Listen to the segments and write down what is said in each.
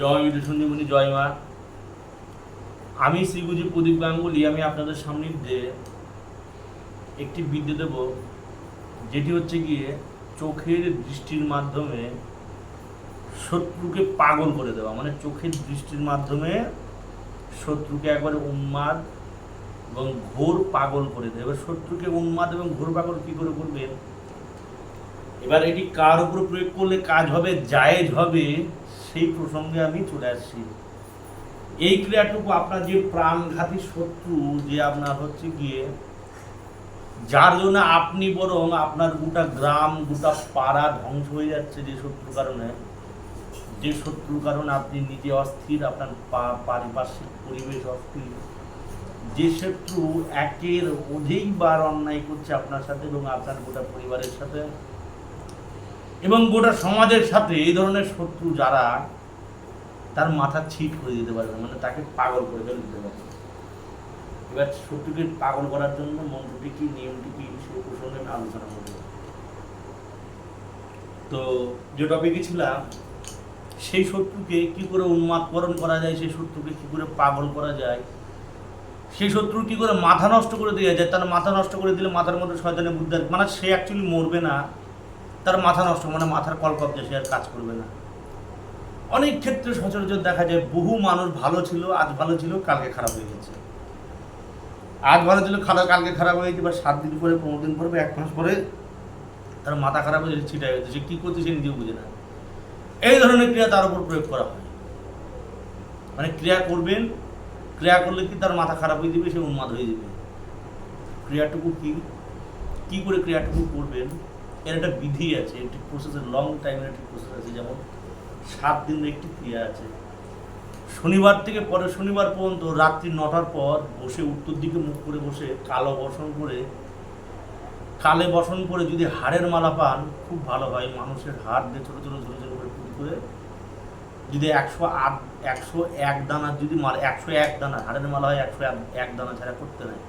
জয় বিদু সঞ্জীবনী জয় মা। আমি শ্রীগুজি প্রদীপ গাঙ্গুলি, আমি আপনাদের সান্নিধ্যে একটি বিদ্যে দেব, যেটি হচ্ছে গিয়ে চোখের দৃষ্টির মাধ্যমে শত্রুকে পাগল করে দেওয়া। মানে চোখের দৃষ্টির মাধ্যমে শত্রুকে একবারে উন্মাদ এবং ঘোর পাগল করে এবার শত্রুকে উন্মাদ এবং ঘোর পাগল কী করে করবেন? এবার এটি কার উপর প্রয়োগ করলে কাজ হবে, জায়েজ হবে, সেই প্রসঙ্গে আমি চলে আসছি। এই ক্রিয়াটুকু আপনার যে প্রাণঘাতী শত্রু, যে আপনার হচ্ছে গিয়ে, যার জন্য আপনি বরং আপনার গোটা গ্রাম, গোটা পাড়া ধ্বংস হয়ে যাচ্ছে যে শত্রুর কারণে, যে শত্রুর কারণে আপনি নিজে অস্থির, আপনার পারিপার্শ্বিক পরিবেশ অস্থির, যে শত্রু একের অধিকবার অন্যায় করছে আপনার সাথে এবং আপনার গোটা পরিবারের সাথে এবং গোটা সমাজের সাথে এই ধরনের শত্রু যারা, তার মাথা ছিট করে দিতে পারবে মানে তাকে পাগল করে ফেলে দিতে পারবে এবার শত্রুকে পাগল করার জন্য মন্ত্রটি কি, নিয়মটি কি সেই প্রসঙ্গে আমি আলোচনা করব তো যে টপিকে ছিলাম, সেই শত্রুকে কি করে উন্মাদকরণ করা যায়, সেই শত্রুকে কি করে পাগল করা যায়, সেই শত্রু কি করে মাথা নষ্ট করে দেওয়া যায়, তার মাথা নষ্ট করে দিলে মাথার মধ্যে শয়তানের বুদ্ধি। মানে সে অ্যাকচুয়ালি মরবে না তার মাথা নষ্ট মানে মাথার কলকব্জে সে আর কাজ করবে না। অনেক ক্ষেত্রে সচরাচর দেখা যায় বহু মানুষ ভালো ছিল, আজ ভালো ছিল, কালকে খারাপ হয়ে গেছে। আজ ভালো ছিল খারাপ কালকে খারাপ হয়ে গেছে বা সাত দিন পরে, পনেরো দিন পরে এক মাস পরে তার মাথা খারাপ হয়ে ছিটাই গেছে সে কী করছে সে নিজেও বুঝে না। এই ধরনের ক্রিয়া তার উপর প্রয়োগ করা হয়। মানে ক্রিয়া করবেন, ক্রিয়া করলে কি তার মাথা খারাপ হয়ে যাবে, সে উন্মাদ হয়ে যাবে। ক্রিয়াটুকু কি? কি করে ক্রিয়াটুকু করবেন? এর একটা বিধি আছে, একটি প্রসেসের লং টাইমের একটি প্রসেস আছে, যেমন সাত দিনের একটি ক্রিয়া আছে। শনিবার থেকে পরে শনিবার পর্যন্ত রাত্রি নটার পর বসে উত্তর দিকে মুখ করে বসে কালো বসন করে, কালে বসন করে যদি হাড়ের মালা পান, খুব ভালো হয়। মানুষের হাড় দিয়ে ছোটো ছোটো ছোটো ছোটো করে পুঁতি করে যদি একশো আট, একশো এক দানা যদি মালা, একশো এক দানা, হাড়ের মালা হয় একশো এক দানা ছাড়া করতে নাই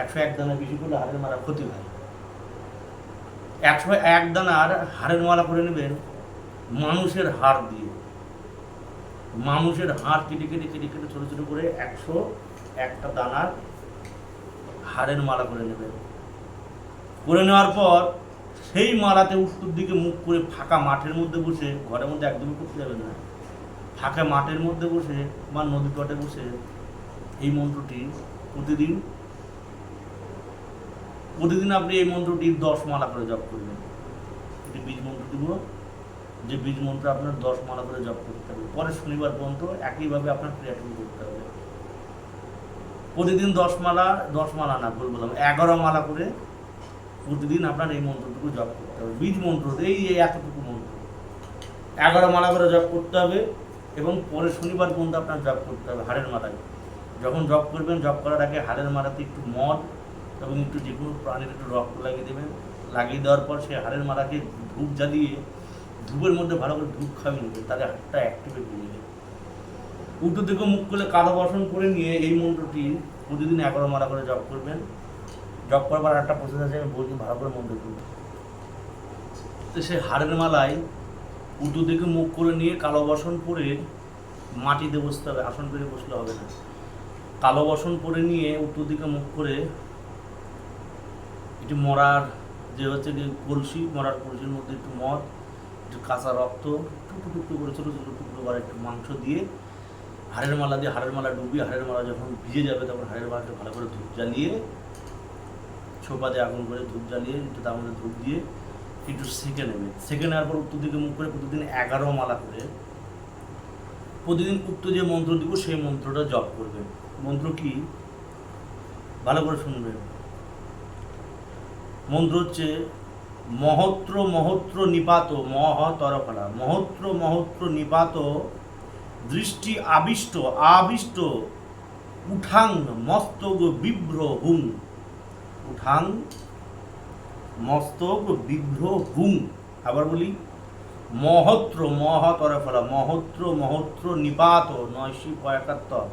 একশো এক দানা বেশি করলে হাড়ের মালা ক্ষতি হয়। একশো এক দানার হাড়ের মালা করে নেবেন, মানুষের হাড় দিয়ে। মানুষের হাড় কেটে কেটে কেটে কেটে ছোটো ছোটো করে একশো একটা দানার হাড়ের মালা করে নেবেন। করে নেওয়ার পর সেই মালাতে উত্তর দিকে মুখ করে ফাঁকা মাঠের মধ্যে বসে, ঘরের মধ্যে একদমই করতে যাবেন না। ফাঁকা মাঠের মধ্যে বসে বা নদী তটে বসে এই মন্ত্রটি প্রতিদিন প্রতিদিন আপনি এই মন্ত্রটি দশ মালা করে জপ করবেন। এটি বীজ মন্ত্র দিব যে বীজ মন্ত্র আপনার দশ মালা করে জপ করতে হবে। পরে শনিবার পর্যন্ত একইভাবে আপনার ক্রিয়াটুকু করতে হবে। প্রতিদিন দশ মালা দশ মালা না, ভুল বললাম, এগারো মালা করে প্রতিদিন আপনার এই মন্ত্রটুকু জপ করতে হবে। বীজ মন্ত্র এই এতটুকু মন্ত্র। এগারো মালা করে জপ করতে হবে এবং পরে শনিবার পর্যন্ত আপনার জপ করতে হবে হাড়ের মাথায় যখন জপ করবেন, জপ করার আগে হাড়ের মাথাতে একটু মদ এবং একটু যে কোনো প্রাণীর একটু রক্ত লাগিয়ে দেবেন লাগিয়ে দেওয়ার পর সেই হাড়ের মাথাকে ধূপ জ্বালিয়ে ধূপের মধ্যে ভালো করে ধূপ খাওয়িয়ে নেবেন তাহলে হাড়টা অ্যাক্টিভেট হয়ে যাবে। উল্টো দিকে মুখ করলে কালো বসন করে নিয়ে এই মন্ত্রটি প্রতিদিন এগারো মালা করে জপ করবেন। জব করবার একটা প্রসেস আছে, আমি বলছি ভালো করে মন্ত্র করব তো সে হাড়ের মালায় উল্টো দিকে মুখ করে নিয়ে কালো বসন পরে মাটিতে বসতে হবে, আসন করে বসলে হবে না। কালো বসন পরে নিয়ে উত্তর দিকে মুখ করে একটু মরার, যে হচ্ছে যে কলসি, মরার কলসির মধ্যে একটু মদ, একটু কাঁচা রক্ত, টুকরো টুকরো করে, ছোটো ছোটো টুকরো করে একটু মাংস দিয়ে হাড়ের মালা দিয়ে হাড়ের মালা ডুবিয়ে, হাড়ের মালা যখন ভিজে যাবে তখন হাড়ের মালাটা ভালো করে ধূপ জ্বালিয়ে ছোপা দিয়ে আগুন করে ধূপ জ্বালিয়ে, একটু তার মধ্যে ধূপ দিয়ে একটু সেঁকে নেবে। সেঁকে নেওয়ার পর উত্তর দিকে মুখ করে প্রতিদিন এগারো মালা করে প্রতিদিন উত্তর যে মন্ত্র দিব, সেই মন্ত্রটা জপ করবে মন্ত্র কি? ভালো করে শুনবেন। মন্ত্র হচ্ছে মহত্র মহত্র নিপাত মহ তরফলা মহত্র মহত্র নিপাত, দৃষ্টি আবিষ্ট আবিষ্ট, উঠাং মস্তক বিভ্র হুম উঠাং মস্তক বিভ্র হুং আবার বলি, মহত্র মহতরে ফলা মহত্র মহত্র নিপাত, নয়শি পয়াকাত্তর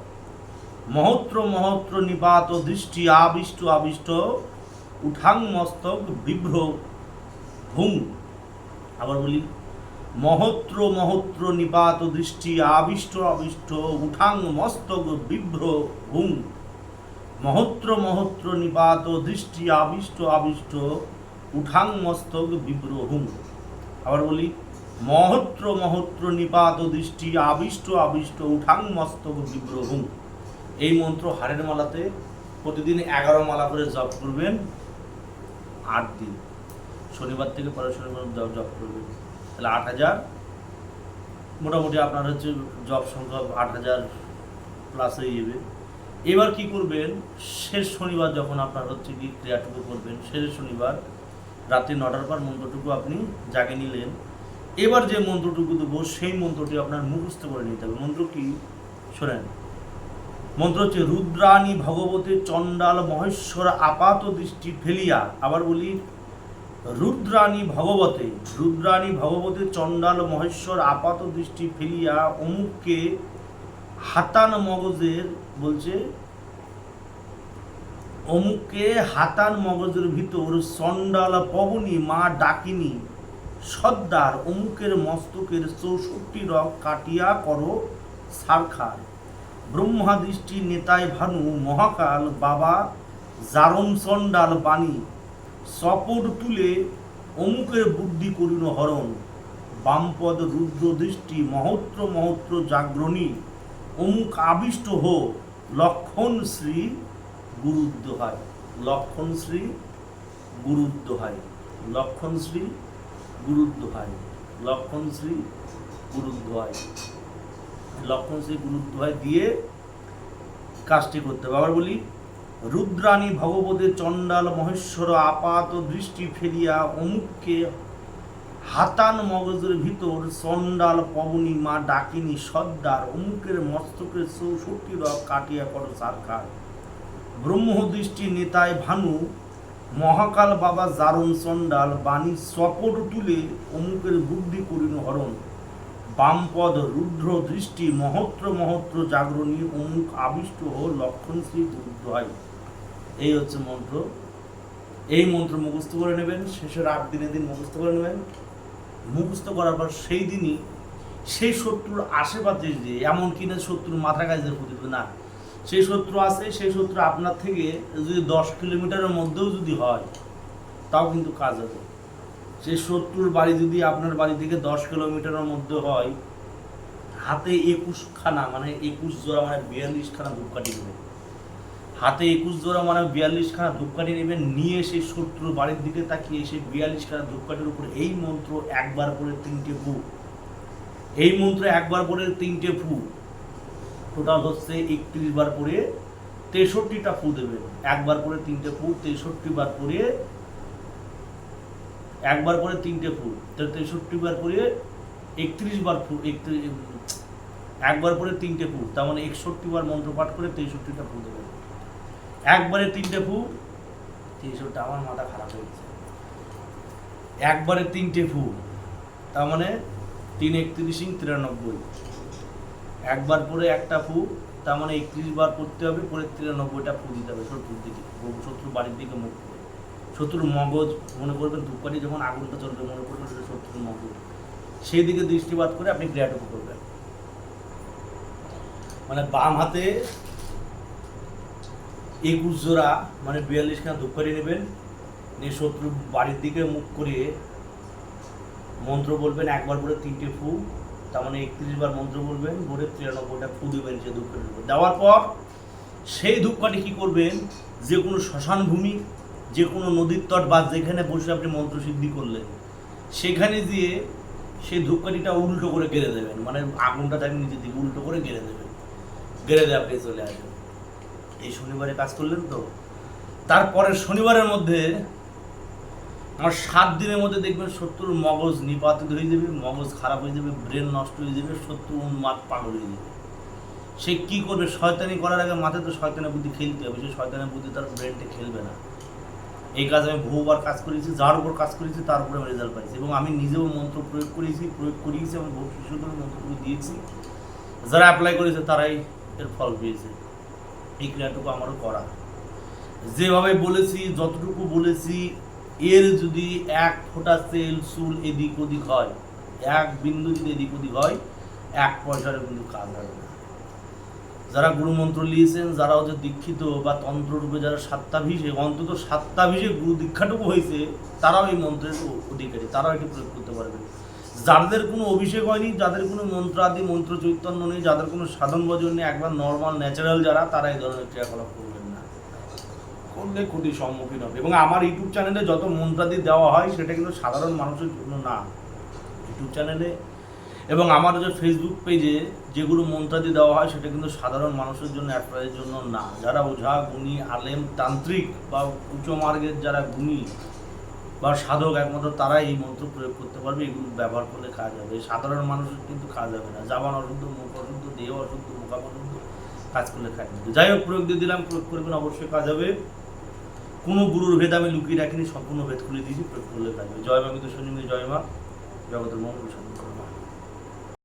মহত্র মহত্র নিপাত, দৃষ্টি আবিষ্ট আবিষ্ট উঠাং মস্তক বিভ্র ভুং। আবার বলি, মহত্র মহত্র নিপাত দৃষ্টি আবিষ্ট আবিষ্ট উঠাং মস্তক বিভ্র হুং মহত্র মহত্র নিপাত দৃষ্টি আবিষ্ট আবিষ্ট উঠাং মস্তক বিভ্র হুং আবার বলি, মহত্র মহত্র নিপাত দৃষ্টি আবিষ্ট আবিষ্ট উঠাং মস্তক বিভ্র হুং এই মন্ত্র হারের মালাতে প্রতিদিন এগারো মালা করে জপ করবেন। আট দিন। শনিবার থেকে পরের শনিবার জপ করবেন তাহলে আট হাজার, মোটামুটি আপনার হচ্ছে জব সংখ্যা আট হাজার প্লাস হয়ে যাবে। এবার কি করবেন? শেষ শনিবার যখন আপনার হচ্ছে কি ক্রিয়াটুকু করবেন, শেষ শনিবার রাত্রি নটার পর মন্ত্রটুকু আপনি জাগে নিলেন। এবার যে মন্ত্রটুকু দেবো, সেই মন্ত্রটি আপনার মুখস্থ করে নিতে হবে। মন্ত্র কি? শোনেন। মন্ত্র হচ্ছে, রুদ্রাণী ভগবতী চণ্ডাল মহেশ্বর আপাত দৃষ্টি ফেলিয়া। আবার বলি, রুদ্রাণী ভগবতে, রুদ্রাণী ভগবতী চণ্ডাল মহেশ্বর আপাত দৃষ্টি ফেলিয়া অমুককে হাতান মগজের, বলছে, অমুককে হাতান মগজের ভিতর চণ্ডাল পবনী মা ডাকিনী, সর্দার অমুকের মস্তকের চৌষট্টি রক কাটিয়া করো সারখার। ব্রহ্মাদৃষ্টি নেতায় ভানু মহাকাল বাবা জারম চণ্ডাল বাণী। সপট তুলে অমুকের বুদ্ধি করিল হরণ। বামপদ রুদ্র দৃষ্টি মহত্র মহত্র জাগ্রণী। অমুক আবিষ্ট হো, লক্ষণ শ্রী গুরুদ্ধ হয় লক্ষণ শ্রী গুরুদ্ধ হয় লক্ষণ শ্রী গুরুদ্ধ হয় লক্ষণ শ্রী গুরুদ্ধ হয় লক্ষণ গুরুদ্ধ হয় দিয়ে কাজটি করতে হবে। আবার বলি, রুদ্রাণী ভগবতী চণ্ডাল মহেশ্বর আপাত দৃষ্টি ফেলিয়া অমুককে হাতান মগজের ভিতর চণ্ডাল পবনী মা ডাকিনী সর্দার, অমুকের মস্তকের চৌষট্টি রক কাটিয়া করো সারকার ব্রহ্মদৃষ্টি নেতায় ভানু, মহাকাল বাবা জারণ চণ্ডাল বাণী সপট তুলে অমুকের বুদ্ধি করিন হরণ। বামপদ রুদ্র দৃষ্টি, মহত্র মহত্র জাগরণী, অমুক আবিষ্ট ও লক্ষণ শ্রী হয় এই হচ্ছে মন্ত্র। এই মন্ত্র মুখস্থ করে নেবেন, শেষের আট দিনের দিন মুখস্থ করে নেবেন। মুখস্থ করার পর সেই দিনই সেই শত্রুর আশেপাশে যে এমন কিনা শত্রুর মাথা কাজে দেবে না। সেই শত্রু আছে, সেই শত্রু আপনার থেকে যদি দশ কিলোমিটারের মধ্যেও যদি হয়, তাও কিন্তু কাজ হবে। সেই শত্রুর বাড়ি যদি আপনার বাড়ি থেকে দশ কিলোমিটারের মধ্যে হয়, হাতে একুশখানা মানে একুশ জোড়া মানে বিয়াল্লিশ খানা ধূপকাঠি নেবেন হাতে একুশ জোড়া মানে বিয়াল্লিশ খানা ধূপকাঠি নেবেন নিয়ে সেই শত্রুর বাড়ির দিকে তাকিয়ে সেই বিয়াল্লিশ খানা ধূপকাঠির উপর এই মন্ত্র একবার করে তিনটে ফু। এই মন্ত্র একবার করে তিনটে ফু। টোটাল হচ্ছে একত্রিশ বার করে তেষট্টিটা ফু দেবেন। একবার করে তিনটে ফু, তেষট্টি বার করে একবার করে তিনটে ফুল তেষট্টি বার করে একত্রিশ বার ফু একত্রিশ একবার করে তিনটে ফু তার মানে একষট্টি বার মন্ত্র পাঠ করে তেষট্টিটা ফুল দেবে একবারে তিনটে ফু তেষট্টি, আমার মাথা খারাপ হয়ে গেছে। একবারে তিনটে ফু তার মানে তিন একত্রিশ ইং তিরানব্বই। একবার পরে একটা ফু তার মানে একত্রিশ বার করতে হবে পরে তিরানব্বইটা ফু দিতে হবে। শত্রুর দিকে শত্রুর বাড়ির দিকে মুখ করে। শত্রুর মগজ, মনে করবেন ধূপকাঠি যখন আগুনটা চলবে মনে করবেন সেটা শত্রুর মগজ। সেই দিকে দৃষ্টিপাত করে আপনি ক্রিয়াটুকু করবেন। মানে বাম হাতে একুশ জোড়া মানে বিয়াল্লিশ খানা ধূপকাঠি নেবেন, নিয়ে শত্রুর বাড়ির দিকে মুখ করিয়ে মন্ত্র বলবেন, একবার করে তিনটে ফু, তার মানে একত্রিশ বার মন্ত্র বলবেন ভোরে তিরানব্বইটা ফু দেবেন সেই ধূপকাঠির দেওয়ার পর সেই ধূপকাঠি কী করবেন? যে কোনো শ্মশান ভূমি যে কোনো নদীর তট বা যেখানে বসে আপনি মন্ত্র সিদ্ধি করলেন সেখানে দিয়ে সেই ধূপকাঠিটা উল্টো করে গেড়ে দেবেন। মানে আগুনটা তাকে নিজের দিকে, উল্টো করে গেড়ে দেবেন। গেড়ে দিয়ে আপনি চলে আসবেন। এই শনিবারে কাজ করলেন তো? তারপরের শনিবারের মধ্যে আমার সাত দিনের মধ্যে দেখবেন শত্রুর মগজ নিপাতিত হয়ে যাবে, মগজ খারাপ হয়ে যাবে, ব্রেন নষ্ট হয়ে যাবে শত্রু উন্মাদ পাগল হয়ে যাবে। সে কী করবে? শয়তানি করার আগে মাথায় তো শয়তানের বুদ্ধি খেলতে হবে। সে শয়তানের বুদ্ধি তার ব্রেনটা খেলবে না। এই কাজ আমি বহুবার কাজ করেছি, যার উপর কাজ করেছি তার উপরে আমি রেজাল্ট পাইছি এবং আমি নিজেও মন্ত্র প্রয়োগ করেছি, প্রয়োগ করিয়েছি এবং বহু শিশুদের মন্ত্রগুলো দিয়েছি। যারা অ্যাপ্লাই করেছে তারাই এর ফল পেয়েছে। এই ক্রিয়াটুকু আমারও করা। যেভাবে বলেছি, যতটুকু বলেছি, এর যদি এক ফোঁটা তেল, চুল এদিক ওদিক হয়, এক বিন্দু যদি এদিক ওদিক হয়, এক পয়সার কিন্তু কাজ হবে যারা গুরুমন্ত্র লিয়েছেন, যারা হচ্ছে দীক্ষিত বা তন্ত্ররূপে যারা সাত্তাভিষে অন্তত সাত্তাভিষে গুরু দীক্ষাটুকু হয়েছে, তারাও এই মন্ত্রের অধিকারী, তারাও এটি প্রয়োগ করতে পারবে। যাদের কোনো অভিষেক হয়নি, যাদের কোনো মন্ত্র আদি মন্ত্র চৈতন্য নেই, যাদের কোনো সাধন ভজন নেই, একবার নর্মাল ন্যাচারাল যারা, তারা এই ধরনের ক্রিয়াকলাপ করবেন না। করলে ক্ষতির সম্মুখীন হবে। এবং আমার ইউটিউব চ্যানেলে যত মন্ত্রাদি দেওয়া হয়, সেটা কিন্তু সাধারণ মানুষের জন্য না। ইউটিউব চ্যানেলে এবং আমার যে ফেসবুক পেজে যেগুলো মন্ত্রাদি দেওয়া হয়, সেটা কিন্তু সাধারণ মানুষের জন্য অ্যাপ্লাইয়ের জন্য না। যারা ওঝা, গুণী, আলেম, তান্ত্রিক বা উচ্চ মার্গের যারা গুণী বা সাধক একমাত্র, তারাই এই মন্ত্র প্রয়োগ করতে পারবে। এগুলো ব্যবহার করলে খাওয়া যাবে। সাধারণ মানুষের কিন্তু খাওয়া যাবে না। জাবান অশুদ্ধ, মুখ অশুদ্ধ, দেহ অশুদ্ধ মুখাম অশুদ্ধ, কাজ করলে কাজ হবে যাই হোক, প্রয়োগ দিয়ে দিলাম, প্রয়োগ করবেন অবশ্যই কাজ হবে কোনো গুরুর ভেদ আমি লুকিয়ে রাখিনি, সম্পূর্ণ ভেদ খুলে দিয়েছি, প্রয়োগ করলে কাজ হবে জয় মা, কিন্তু শনি জয় মা। জগতের মঙ্গল